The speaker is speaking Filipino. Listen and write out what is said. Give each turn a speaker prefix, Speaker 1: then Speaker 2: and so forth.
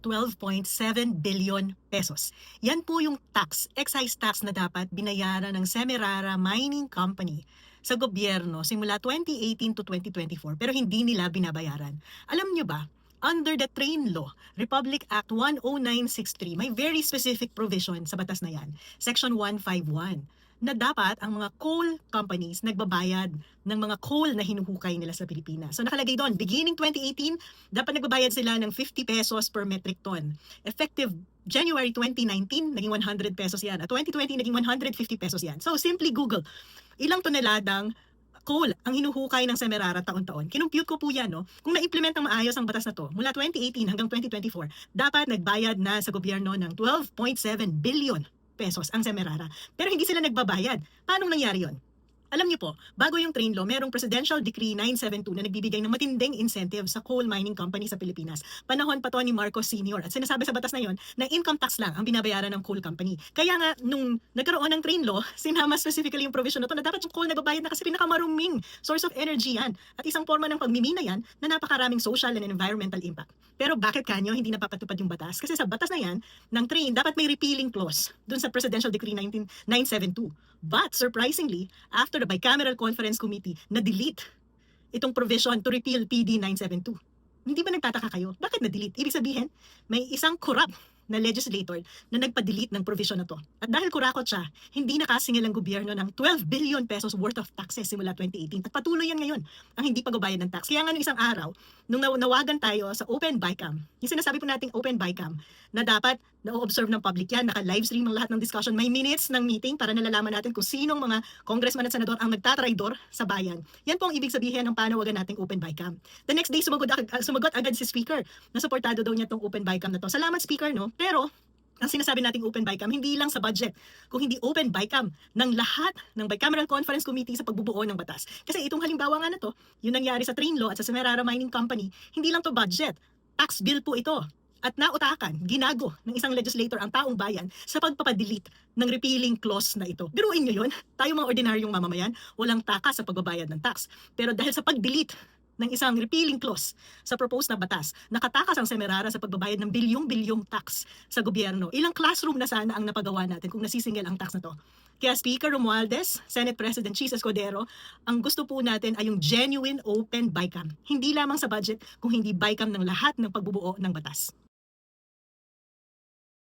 Speaker 1: 12.7 billion pesos. Yan po yung tax, excise tax na dapat binayaran ng Semirara Mining Company sa gobyerno simula 2018 to 2024 pero hindi nila binabayaran. Alam nyo ba, under the Train Law, Republic Act 10963, may very specific provision sa batas na yan, Section 151, na dapat ang mga coal companies nagbabayad ng mga coal na hinuhukay nila sa Pilipinas. So nakalagay doon, beginning 2018, dapat nagbabayad sila ng 50 pesos per metric ton. Effective January 2019, naging 100 pesos yan. At 2020, naging 150 pesos yan. So simply Google, ilang toneladang coal ang hinuhukay ng Semerara taon-taon. Kinumpute ko po yan, no? Kung na-implement ng maayos ang batas na to, mula 2018 hanggang 2024, dapat nagbayad na sa gobyerno ng 12.7 billion pesos ang Semerara. Pero hindi sila nagbabayad. Paano nangyari yon? Alam niyo po, bago yung train law, merong Presidential Decree 972 na nagbibigay ng matinding incentive sa coal mining company sa Pilipinas. Panahon pa to ni Marcos Sr. At sinasabi sa batas na yon na income tax lang ang binabayaran ng coal company. Kaya nga, nung nagkaroon ng train law, sinama specifically yung provision na to na dapat yung coal nagbabayad na kasi pinakamaruming source of energy yan. At isang forma ng pagmimina yan na napakaraming social and environmental impact. Pero bakit kanyo hindi napapatupad yung batas? Kasi sa batas na yan, ng train, dapat may repealing clause dun sa Presidential Decree 19, 972. But surprisingly, after the Bicameral Conference Committee na-delete itong provision to repeal PD 972. Hindi ba nagtataka kayo? Bakit na-delete? Ibig sabihin, may isang corrupt na legislator na nagpa-delete ng provision na to. At dahil kurakot siya, hindi nakasingil ang gobyerno ng 12 billion pesos worth of taxes simula 2018. At patuloy yan ngayon ang hindi pagbabayad ng tax. Kaya nga nung isang araw, nung naw- nawagan tayo sa Open BICAM, yung sinasabi po nating Open BICAM, na dapat na-observe ng public yan, naka-livestream ang lahat ng discussion, may minutes ng meeting para nalalaman natin kung sinong mga congressman at senador ang nagtatraidor sa bayan. Yan po ang ibig sabihin ng panawagan nating Open BICAM. The next day, sumagot, ag- sumagot agad si Speaker na supportado daw niya tong Open BICAM na to. Salamat Speaker, no? Pero, ang sinasabi nating open BICAM, hindi lang sa budget, kung hindi open BICAM ng lahat ng Bicameral Conference Committee sa pagbubuo ng batas. Kasi itong halimbawa nga na to, yung nangyari sa Train Law at sa Semerara Mining Company, hindi lang to budget, tax bill po ito. At nautakan, ginago ng isang legislator ang taong bayan sa pagpapadelete ng repealing clause na ito. Biruin nyo yun, tayo mga ordinaryong mamamayan, walang takas sa pagbabayad ng tax. Pero dahil sa pag-delete ng isang repealing clause sa proposed na batas, nakatakas ang Semerara sa pagbabayad ng bilyong-bilyong tax sa gobyerno. Ilang classroom na sana ang napagawa natin kung nasisingil ang tax na to. Kaya Speaker Romualdez, Senate President Cheese Escudero, ang gusto po natin ay yung genuine open BICAM. Hindi lamang sa budget, kung hindi BICAM ng lahat ng pagbubuo ng batas.